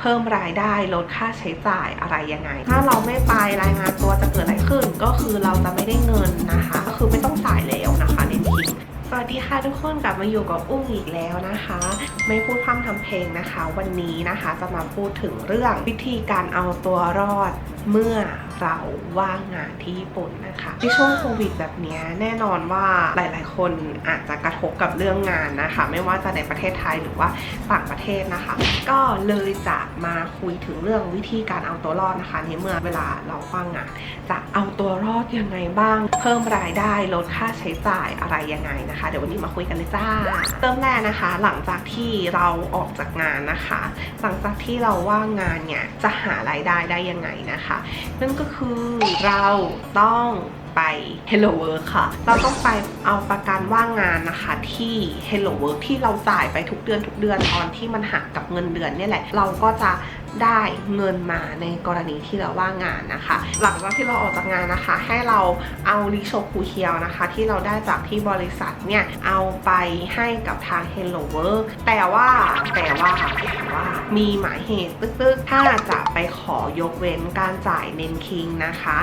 เพิ่มรายได้ลดค่าใช้จ่ายอะไรยังไง ถ้าเราไม่ไปรายงานตัวจะเกิดอะไรขึ้น ก็คือเราจะไม่ได้เงินนะคะ ก็คือไม่ต้องจ่ายแล้วนะคะเน้นคิงสวัสดีค่ะทุกคนกลับมาอยู่กับอุ้งอีกแล้วนะคะ ไม่พูดพร่ำทำเพลงนะคะ วันนี้นะคะจะมาพูดถึงเรื่องวิธีการเอาตัวรอดเมื่อ เราว่างงานที่ญี่ปุ่นนะคะในช่วงโควิดแบบนี้แน่นอนว่าหลาย ๆ คนอาจจะกระทบกับเรื่องงานนะคะ ไม่ว่าจะในประเทศไทยหรือว่าต่างประเทศนะคะ ก็เลยจะมาคุยถึงเรื่องวิธีการเอาตัวรอดนะคะในเมื่อเวลาเราว่างงานจะเอาตัวรอดยังไงบ้าง เพิ่มรายได้ลดค่าใช้จ่ายอะไรยังไงนะคะ เดี๋ยววันนี้มาคุยกันเลยจ้าเริ่มแรกนะคะ หลังจากที่เราออกจากงานนะคะ หลังจากที่เราว่างงานเนี่ยจะหารายได้ได้ยังไงนะคะนั่นก็คือเราต้องไป Hello Work ค่ะ เราต้องไปเอาประกันว่างงานนะคะที่ Hello Work ที่เราจ่ายไปทุกเดือนทุกเดือนตอนที่มันหักกับเงินเดือนเนี่ยแหละ เราก็จะ ได้เงินมาในกรณีที่เราว่างงานนะคะ หลังจากที่เราออกจากงานนะคะ ให้เราเอาริโชคูเคียวนะคะ ที่เราได้จากที่บริษัทเนี่ยเอาไปให้กับทาง Hello Work แต่ว่าแต่ว่าแต่ว่ามีหมายเหตุตึกๆ ถ้าจะไปขอยกเว้นการจ่ายเนนคิงนะคะ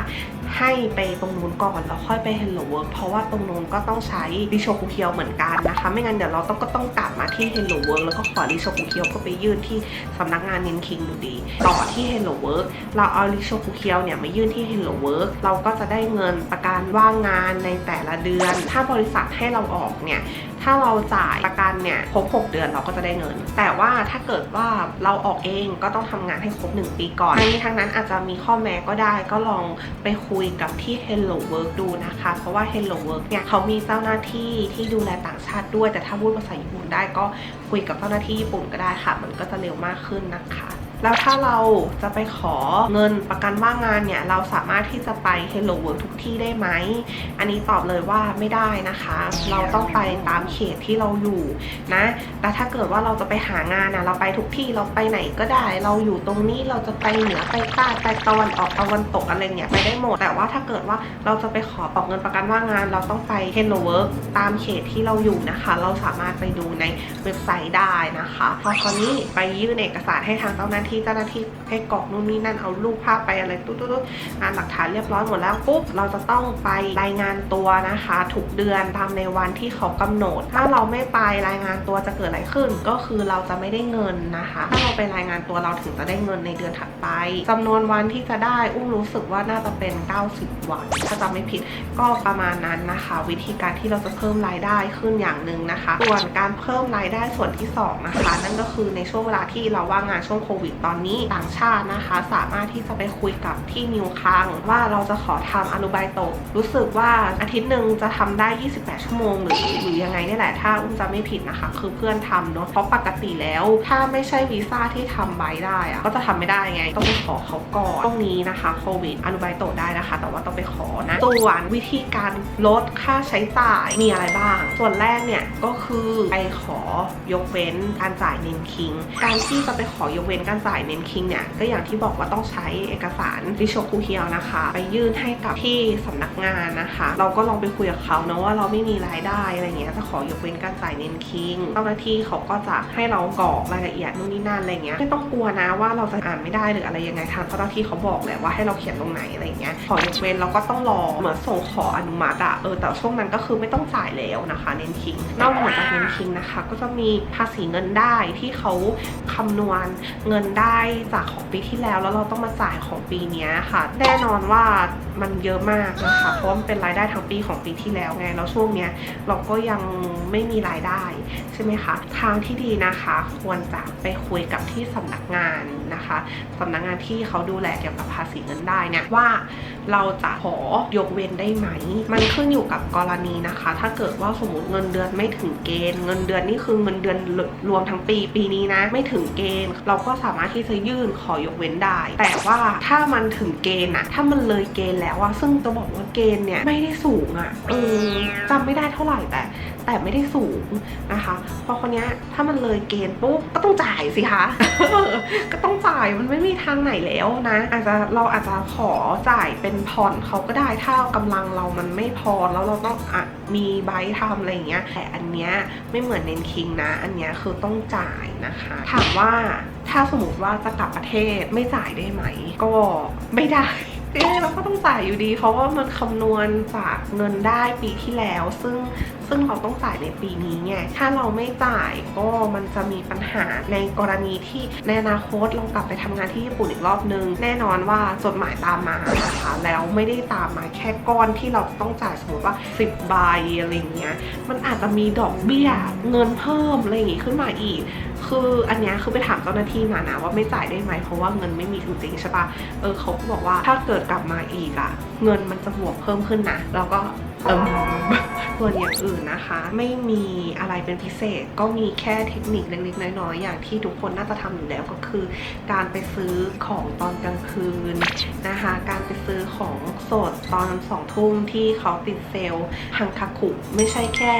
ให้ไปตรงนู้นก่อนแล้วค่อยไป Hello Work เพราะว่าตรงนู้นก็ต้องใช้ริโชคุเคียวเหมือนกันนะคะ ไม่งั้นเดี๋ยวเราต้องก็ต้องกลับมาที่ Hello Work แล้วก็ขอริโชคุเคียวก็ไปยื่นที่สำนักงานเนนคิงอยู่ี ต่อที่ Hello Work เราเอาริโชคุเคียวเนี่ยมายื่นที่ Hello Work เราก็จะได้เงินประกันว่างงานในแต่ละเดือน ถ้าบริษัทให้เราออกเนี่ยถ้าเราจ่ายประกันเนี่ยครบ 6 เดือนเราก็จะได้เงิน แต่ว่าถ้าเกิดว่าเราออกเองก็ต้องทำงานให้ครบ 1 ปีก่อนทั้งนี้ทั้งนั้นอาจจะมีข้อแม้ก็ได้ก็ลองไปคุยกับที่ Hello Work ดูนะคะ เพราะว่า Hello Work เนี่ยเขามีเจ้าหน้าที่ที่ดูแลต่างชาติด้วย แต่ถ้าพูดภาษาญี่ปุ่นได้ก็คุยกับเจ้าหน้าที่ญี่ปุ่นก็ได้ค่ะ มันก็จะเร็วมากขึ้นนะคะ แล้วถ้าเราจะไปขอเงินประกันว่างงานเนี่ย เราสามารถที่จะไป Hello Work ทุกที่ได้ไหม อันนี้ตอบเลยว่าไม่ได้นะคะ เราต้องไปตามเขตที่เราอยู่นะ แต่ถ้าเกิดว่าเราจะไปหางานนะเราไปทุกที่เราไปไหนก็ได้ เราอยู่ตรงนี้เราจะไปเหนือไปใต้ไปตะวันออกตะวันตกอะไรเงี้ยไปได้หมด แต่ว่าถ้าเกิดว่าเราจะไปขอออกเงินประกันว่างงาน เราต้องไป Hello Work ตามเขตที่เราอยู่นะคะ เราสามารถไปดูในเว็บไซต์ได้นะคะ พอคราวนี้ไปยื่นเอกสารให้ทางเจ้าหน้าที่เจ้าหน้าที่ให้กรอกนู่นนี่นั่นเอารูปภาพไปอะไรตุ๊ดๆงานหลักฐานเรียบร้อยหมดแล้วปุ๊บเราจะต้องไปรายงานตัวนะคะทุกเดือนตามในวันที่เขากำหนด ถ้าเราไม่ไปรายงานตัวจะเกิดอะไรขึ้น ก็คือเราจะไม่ได้เงินนะคะ ถ้าเราไปรายงานตัวเราถึงจะได้เงินในเดือนถัดไปจำนวนวันที่จะได้อุ้มรู้สึกว่าน่าจะเป็น 90 วัน ถ้าจำไม่ผิดก็ประมาณนั้นนะคะ วิธีการที่เราจะเพิ่มรายได้ขึ้นอย่างหนึ่งนะคะ ส่วนการเพิ่มรายได้ส่วนที่สองนะคะนั่นก็คือในช่วงเวลาที่เราว่างงานช่วงโควิดตอนนี้ต่างชาตินะคะ สามารถที่จะไปคุยกับที่นิวคัง ว่าเราจะขอทำอนุบายโตรู้สึกว่าอาทิตย์หนึ่งจะทำได้ 28 ชั่วโมงหรือหรือยังไงเนี่ยแหละถ้าอุ้มจะไม่ผิดนะคะ คือเพื่อนทำเนาะเพราะปกติแล้ว ถ้าไม่ใช่วีซ่าที่ทำใบได้อะก็จะทำไม่ได้ไง ต้องไปขอเขาก่อนตรงนี้นะคะโควิดอนุบายโตได้นะคะ แต่ว่าต้องไปขอนะส่วนวิธีการลดค่าใช้จ่ายมีอะไรบ้าง ส่วนแรกเนี่ยก็คือไปขอยกเว้นการจ่ายเน้นคิง การที่จะไปขอยกเว้นการจ่ายเน้นคิงเนี่ยก็อย่างที่บอกว่าต้องใช้เอกสารริโชคุเฮียวนะคะ ไปยื่นให้กับที่สำนักงานนะคะ เราก็ลองไปคุยกับเขาเนาะว่าเราไม่มีรายได้อะไรเงี้ยจะขอยกเว้นการจ่ายเน้นคิงเจ้าหน้าที่เขาก็จะให้เรากรอกรายละเอียดนู่นนี่นั่นอะไรเงี้ยไม่ต้องกลัวนะว่าเราจะอ่านไม่ได้หรืออะไรยังไงทางเจ้าหน้าที่เขาบอกแหละว่าให้เราเขียนตรงไหนอะไรเงี้ยขอยกเว้นเราก็ต้องรอเหมือนส่งขออนุมัติอะเออแต่ช่วงนั้นก็คือไม่ต้องจ่ายแล้วนะคะเน้นคิงนอกเหนือจากเน้นคิงนะคะ ก็จะมีภาษีเงินได้ที่เขาคำนวณเงินได้จากของปีที่แล้วแล้วเราต้องมาจ่ายของปีนี้ค่ะ แน่นอนว่า มันเยอะมากนะคะเพราะมันเป็นรายได้ทั้งปีของปีที่แล้วไงแล้วช่วงเนี้ยเราก็ยังไม่มีรายได้ใช่ไหมคะทางที่ดีนะคะควรจะไปคุยกับที่สำนักงานนะคะสำนักงานที่เขาดูแลเกี่ยวกับภาษีเงินได้เนี่ยว่าเราจะขอยกเว้นได้ไหม มันขึ้นอยู่กับกรณีนะคะ ถ้าเกิดว่าสมมติเงินเดือนไม่ถึงเกณฑ์ เงินเดือนนี่คือเงินเดือนรวมทั้งปีปีนี้นะ ไม่ถึงเกณฑ์ เราก็สามารถที่จะยื่นขอยกเว้นได้ แต่ว่าถ้ามันถึงเกณฑ์อะถ้ามันเลยเกณฑ์แล้วอะซึ่งจะบอกว่าเกณฑ์เนี่ยไม่ได้สูงอะเออจำไม่ได้เท่าไหร่แต่ แต่ไม่ได้สูงนะคะ พอคนเนี้ยถ้ามันเลยเกณฑ์ปุ๊บก็ต้องจ่ายสิคะ ก็ต้องจ่ายมันไม่มีทางไหนแล้วนะ อาจจะเราอาจจะขอจ่ายเป็นผ่อนเขาก็ได้ถ้ากำลังเรามันไม่พอแล้วเราต้องอมีไบทำอะไรเงี้ยแต่อันเนี้ยไม่เหมือนเนนคิงนะ อันเนี้ยคือต้องจ่ายนะคะ ถามว่าถ้าสมมติว่าจะกลับประเทศไม่จ่ายได้ไหม ก็ไม่ได้ เอ๊เราก็ต้องจ่ายอยู่ดี เพราะว่ามันคำนวณจากเงินได้ปีที่แล้ว ซึ่งซึ่งเราต้องจ่ายในปีนี้ไงถ้าเราไม่จ่ายก็มันจะมีปัญหาในกรณีที่ในอนาคตเรากลับไปทำงานที่ญี่ปุ่นอีกรอบนึง แน่นอนว่าจดหมายตามมานะคะแล้วไม่ได้ตามมาแค่ก้อนที่เราต้องจ่ายสมมติว่า 10ใบอะไรเงี้ยมันอาจจะมีดอกเบี้ยเงินเพิ่มอะไรอย่างงี้ขึ้นมาอีก คืออันเนี้ยคือไปถามเจ้าหน้าที่มานะว่าไม่จ่ายได้ไหมเพราะว่าเงินไม่มีจริงๆใช่ปะเออเขาก็บอกว่าถ้าเกิดกลับมาอีกอะเงินมันจะบวกเพิ่มขึ้นนะแล้วก็เอมส่วนอย่างอื่นนะคะ ไม่มีอะไรเป็นพิเศษก็มีแค่เทคนิคเล็กๆน้อยๆอย่างที่ทุกคนน่าจะทำอยู่แล้วก็คือ การไปซื้อของตอนกลางคืนนะคะ การไปซื้อของสดตอนสองทุ่มที่เขาติดเซลล์ฮังคาคุไม่ใช่แค่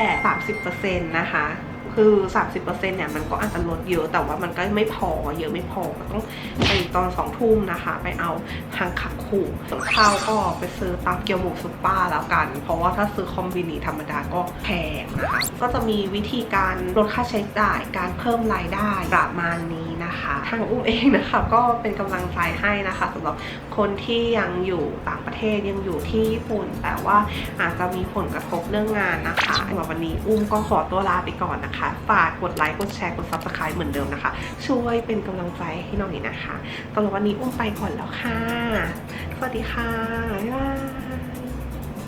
30%นะคะ คือ 30%เนี่ยมันก็อาจจะลดเยอะแต่ว่ามันก็ไม่พอเยอะไม่พอก็ต้องไปตอนสองทุ่มนะคะ ไปเอาฮังคักคูส่วนข้าวก็ไปซื้อตามเกียวหมูซุปเปอร์แล้วกัน เพราะว่าถ้าซื้อคอมบินีธรรมดาก็แพงนะคะก็จะมีวิธีการลดค่าใช้จ่ายการเพิ่มรายได้ประมาณนี้นะคะทางอุ้มเองนะคะก็เป็นกำลังใจให้นะคะสำหรับคนที่ยังอยู่ต่างประเทศยังอยู่ที่ญี่ปุ่น แต่ว่าอาจจะมีผลกระทบเรื่องงานนะคะสำหรับวันนี้อุ้มก็ขอตัวลาไปก่อนนะคะฝากกดไลค์ กดแชร์ กด subscribe เหมือนเดิมนะคะ ช่วยเป็นกำลังใจให้หน่อยนะคะสำหรับวันนี้อุ้มไปก่อนแล้วค่ะ สวัสดีค่ะ บ๊ายบาย